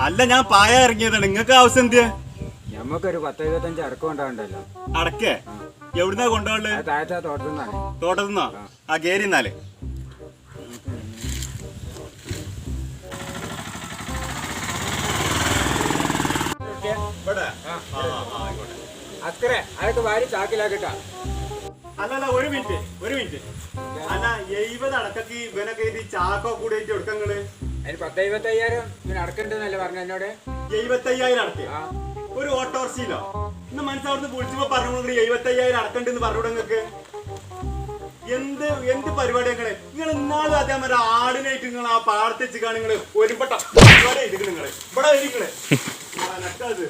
അല്ല ഞാൻ പായ ഇറങ്ങിയതാണ്. നിങ്ങൾക്ക് ആവശ്യം എന്ത്? ഞമ്മക്കൊരു പത്ത് ഇരുപത്തഞ്ച് അടക്കം ഉണ്ടാവണ്ടല്ലോ. അടക്കേ? എവിടുന്നാ താഴത്തെ തോട്ടത്തുനിന്നോ ആ. കേരി എന്നാലേ അത്രേ അതൊക്കെ വാരി ചാക്കിലാക്കിട്ടാ. അല്ലല്ല ഒരു മിനിറ്റ് ഒരു മിനിറ്റ്. അല്ല എഴുപത് അടക്കി ഇവനൊക്കെ ഇത് ചാക്കോ കൂടെ എടുക്കങ്ങൾ അതിന് പത്ത് എഴുപത്തയ്യായിരം പിന്നെ അടക്കണ്ടെന്നല്ലേ പറഞ്ഞു എന്നോട്? എഴുപത്തയ്യായിരം അടക്കേ. ഒരു ഓട്ടോറിക്ഷയിലോ? ഇന്ന് മനസ്സവിടുന്ന് വിളിച്ചപ്പോ പറഞ്ഞു എഴുപത്തയ്യായിരം അടക്കണ്ടെന്ന് പറഞ്ഞു നിങ്ങൾക്ക് എന്ത് എന്ത് പരിപാടി നിങ്ങൾ? നിങ്ങൾ ഇന്നാളും അതേമാതിരി ആടിനായിട്ട് നിങ്ങൾ ആ പാടത്തേച്ച് കാണും നിങ്ങൾ ഒരുപെട്ട പരിപാടി നിങ്ങൾ. ഇവിടെ ഇരിക്കണേ നട്ടത്